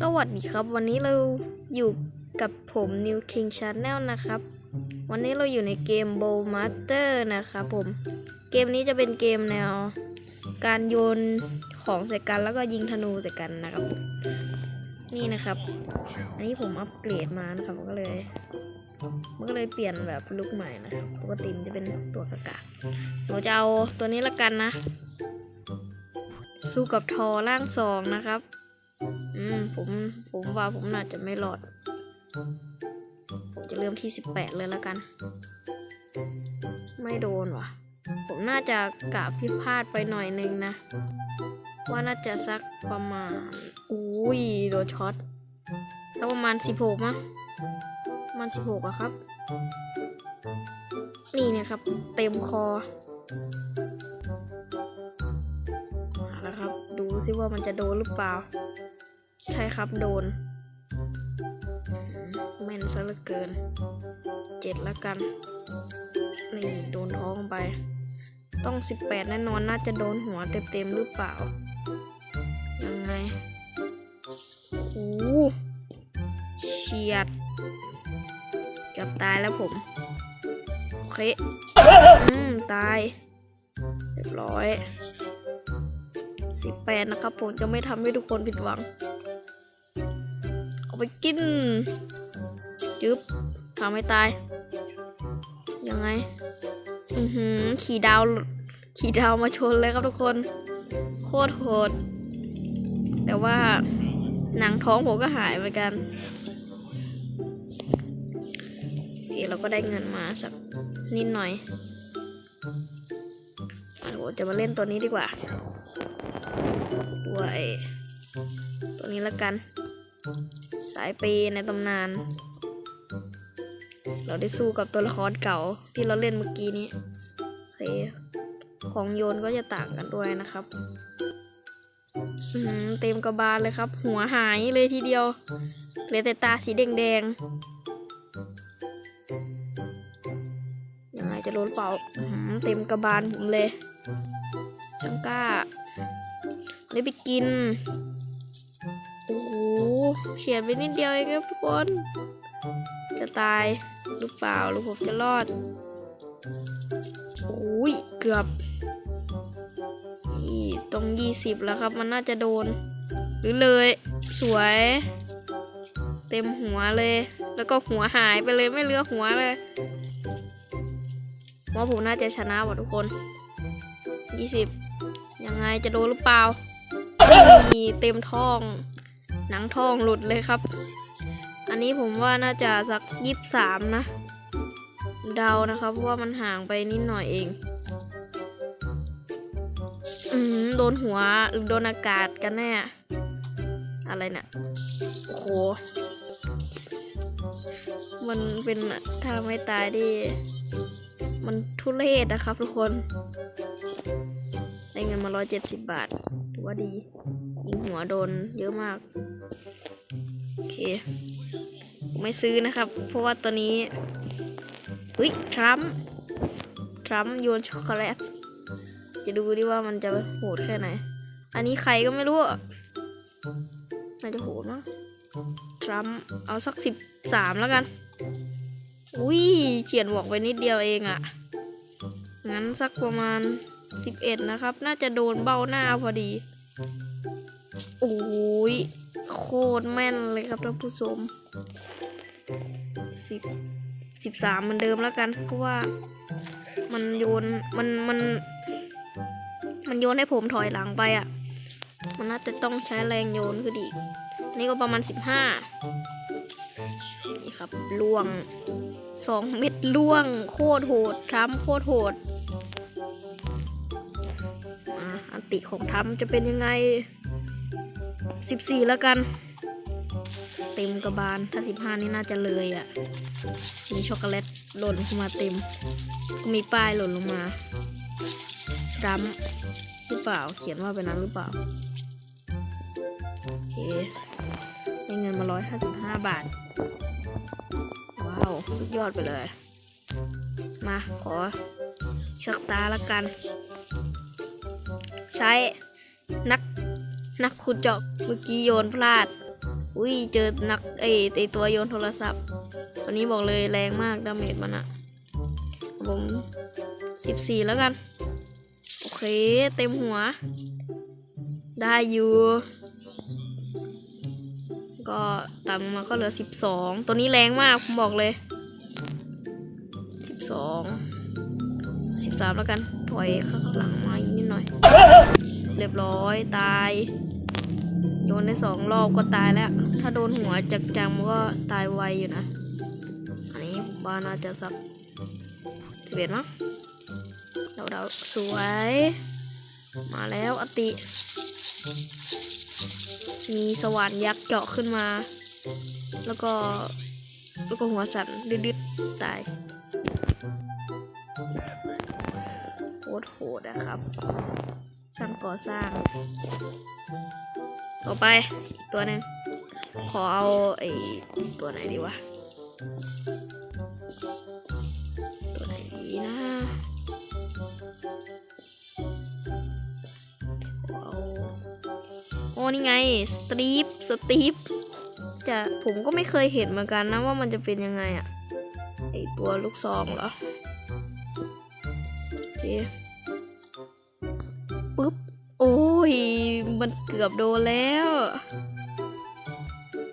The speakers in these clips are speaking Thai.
สวัสดีครับวันนี้เราอยู่กับผม New King Channel นะครับ วันนี้เราอยู่ในเกม Bow Master นะครับผม เกมนี้จะเป็นเกมแนว การโยนของใส่กันแล้วก็ยิงธนูใส่กันนะครับ นี่นะครับ อันนี้ผมอัปเกรดมานะครับมันก็เลย มันก็เลยเปลี่ยนแบบลุคใหม่นะครับปกติมันจะเป็นตัวกากาหนูจะเอาตัวนี้ละกันนะ สู้กับทอร่างสองนะครับ อืมผมผมว่าผมน่าจะไม่รอดผมจะเริ่มที่สิบแปดเลยแล้วกัน ไม่โดนว่ะ ผมน่าจะกะพิพาดไปหน่อยนึงนะ ว่าน่าจะสักประมาณ อุ้ยโดนช็อตสักประมาณสิบหกมั้งประมาณสิบหกอะครับ นี่เนี่ยครับ เต็มคอเอาละครับ ดูซิว่ามันจะโดนหรือเปล่า ใช่ครับโดนอืมแม่นซะเหลือเกิน เจ็ดแล้วกัน นี่โดนท้องไป ต้องสิบแปดแน่นอนน่าจะโดนหัวเต็มๆหรือเปล่า ยังไงโอ้โหเฉียดเกือบตายแล้วผม โอเค อืม ตาย เรียบร้อยสิบแปดนะครับผมจะไม่ทำให้ทุกคนผิดหวัง เอาไปกินจึ๊บทำให้ตาย ยังไง อือหือ ขี่ดาว ขี่ดาวมาชนเลยครับทุกคน โคตรโหด แต่ว่าหนังท้องผมก็หายเหมือนกันโอเคเราก็ได้เงินมาสักนิดหน่อยอะผมจะมาเล่นตัวนี้ดีกว่าตัวไอ้ตัวนี้ละกัน สายเปในตำนาน เราได้สู้กับตัวละครเก่าที่เราเล่นเมื่อกี้นี้เคของโยนก็จะต่างกันด้วยนะครับเต็มกระบาลเลยครับ หัวหายเลยทีเดียวเหลือแต่ตาสีแดงๆยังไงจะโดนเปล่าเต็มกระบาลผมเลยช่างกล้าได้ไปกิน เฉียดไปนิดเดียวเองครับทุกคน จะตายหรือเปล่าหรือผมจะรอดโอ้ยเกือบนี่ตรงยี่สิบแล้วครับ มันน่าจะโดน หรือเลยสวย เต็มหัวเลย แล้วก็หัวหายไปเลยไม่เหลือหัวเลยว่าผมน่าจะชนะว่ะทุกคนยี่สิบยังไงจะโดนหรือเปล่านี่เต็มท้อง หนังทองหลุดเลยครับ อันนี้ผมว่าน่าจะสักยี่สามนะ เดานะครับเพราะว่ามันห่างไปนิดหน่อยเอง อืมโดนหัวหรือโดนอากาศกันแน่ อะไรเนี่ย โอ้โห มันเป็นถ้าไม่ตายที่มันทุเรศนะครับทุกคน ได้เงินมา170บาทถือว่าดี ยิงหัวโดนเยอะมาก โอเค ไม่ซื้อนะครับ เพราะว่าตัวนี้อุ้ยทรัมป์ทรัมป์โยนช็อกโกแลต จะดูดิว่ามันจะโหดแค่ไหน อันนี้ใครก็ไม่รู้อะน่าจะโหดมั้งทรัมป์เอาสักสิบสามแล้วกัน อุ้ยเขียนบอกไปนิดเดียวเองอะงั้นสักประมาณ สิบเอ็ดนะครับ น่าจะโดนเบ้าหน้าพอดี โอ้ย โคตรแม่นเลยครับท่านผู้ชมสิบสิบสามเหมือนเดิมแล้วกัน เพราะว่ามันโยน มันมัน มันโยนให้ผมถอยหลังไปอะ่ะ มันน่าจะต้องใช้แรงโยนขึ้นอีอันนี้ก็ประมาณสิบห้านี่ครับล่วงสองเม็ดล่วง โคตรโหดทรัมโคตรโหด อันติของทรัมป์จะเป็นยังไงสิบสี่แล้วกัน เต็มกระบาล ถ้าสิบห้านี่น่าจะเลยอะ่ะ มีช็อกโกแลตหล่นขึ้นมาเต็ม ก็มีป้ายหล่นลงมาดัมหรือเปล่า เขียนว่าเป็นนั้นหรือเปล่า โอเคได้เงินมาร้อยห้าสิบาบาท ว้าว สุดยอดไปเลย มาขอสักตาละกัน ใช้นักนักขุดเจาะเมื่อกี้โยนพลาด อุ้ยเจอนักไอไอตัวโยนโทรศัพท์ ตัวนี้บอกเลยแรงมากดาเมจมันอะผมสิบสี่แล้วกัน โอเค เต็มหัว ได้อยู่ ก็ต่ำมาก็เหลือสิบสองตัวนี้แรงมากผมบอกเลยสิบสองสิบสามแล้วกัน อยข้างหลังมาอีกนิดหน่อย เรียบร้อยตาย โดนได้สองรอบก็ตายแล้ว ถ้าโดนหัวจังๆมันก็ตายไวอยู่นะ อันนี้ผมว่าน่าจะสักสิบเอ็ดมั้งเดาเดาสวย มาแล้วอติ มีสว่านยักษ์เจาะขึ้นมา แล้วก็ แล้วก็หัวสั่นดืดๆตาย ดนะครับ ช่างก่อสร้าง ต่อไปอีกตัวหนึ่งขอเอาไอ้ตัวไหนดีวะ ตัวไหนดีนะขอเอาโอ้นี่ไง สตีฟสตีฟจะผมก็ไม่เคยเห็นเหมือนกันนะว่ามันจะเป็นยังไงอะไอตัวลูกซองเหรอ โอเค ปึ๊บ โอ้ย มันเกือบโดนแล้ว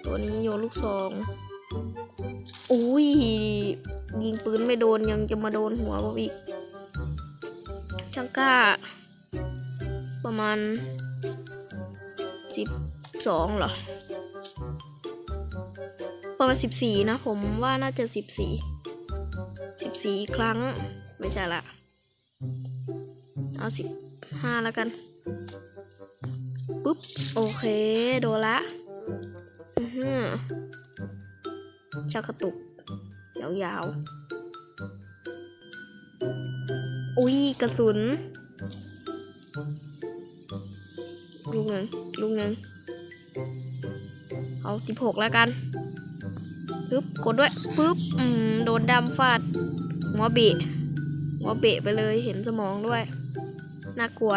ตัวนี้โยนลูกซองอุ้ย ยิงปืนไม่โดนยังจะมาโดนหัวผมอีกช่างกล้า ประมาณสิบสองเหรอ ประมาณสิบสี่นะผมว่าน่าจะสิบสี่สิบสี่ครั้ง ไม่ใช่ละ เอาสิบ ห้าแล้วกัน ปุ๊บ โอเค โดนละอือหือชักกระตุก ยาวๆ อุ้ย กระสุน ลูกหนึ่งลูกหนึ่งเอาสิบหกแล้วกัน ปึ๊บ กดด้วย ปึ๊บ อืม โดนดำฟาดหัวเบะหัวเบะไปเลย เห็นสมองด้วย น่ากลัว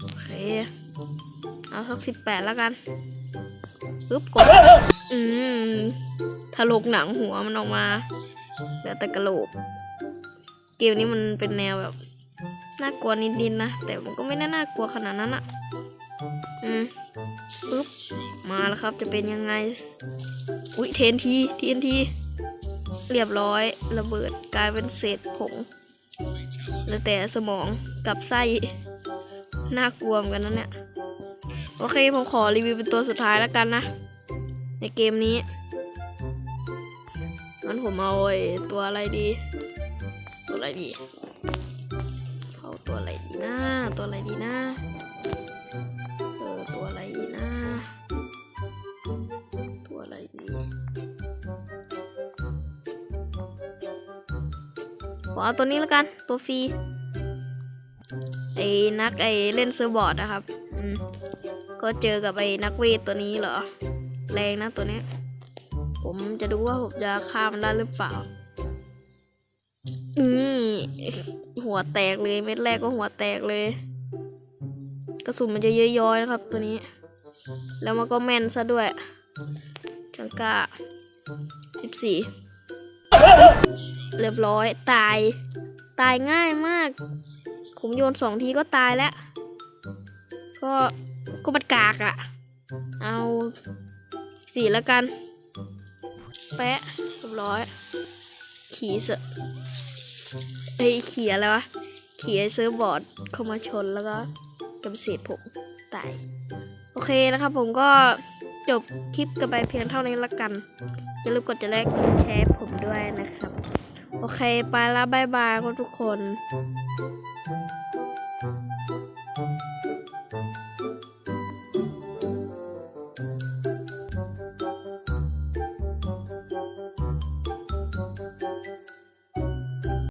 โอเค เอาสักสิบแปดแล้วกันปึ๊บกด อืมถลกหนังหัวมันออกมาเหลือแต่กระโหลก เกมนี้มันเป็นแนวแบบ น่ากลัวนิดๆนะ แต่มันก็ไม่น่าน่ากลัวขนาดนั้นอะอืมปึ๊บ มาแล้วครับ จะเป็นยังไง อุ้ยเทนทีเทนที เรียบร้อย ระเบิดกลายเป็นเศษผง เหลือแต่สมองกับไส้น่ากลัวเหมือนกันนะเนี่ยโอเคผมขอรีวิวเป็นตัวสุดท้ายแล้วกันนะ ในเกมนี้งั้นผมเอาตัวอะไรดี ตัวอะไรดีเอาตัวอะไรดีนะตัวอะไรดีนะ ขอเอาตัวนี้แล้วกัน ตัวฟรีไอ้นักไอ้เล่นเซิร์ฟบอร์ดนะครับก็เจอกับไอ้นักเวทตัวนี้เหรอ แรงนะตัวนี้ ผมจะดูว่าผมจะฆ่ามันได้หรือเปล่านี่หัวแตกเลยเม็ดแรกก็หัวแตกเลย กระสุนมันจะเย้อยๆนะครับ ตัวนี้ แล้วมันก็แม่นซะด้วยจังกาสิบสี่ เรียบร้อยตาย ตายง่ายมาก ผมโยนสองทีก็ตายแล้ว ก็ก็บัดกากอะเอาสี่แล้วกัน แปะเรียบร้อย ขี่เสอเอ้ขี่อะไรวะ ขี่ไอ้เซิร์ฟบอร์ดเข้ามาชนแล้วก็กับเศษผมตาย โอเคนะครับผมก็จบคลิปกันไปเพียงเท่านี้ละกัน อย่าลืมกดจะแลกกดแชร์ผมด้วยนะครับ โอเค ไปแล้วบายบายทุกคน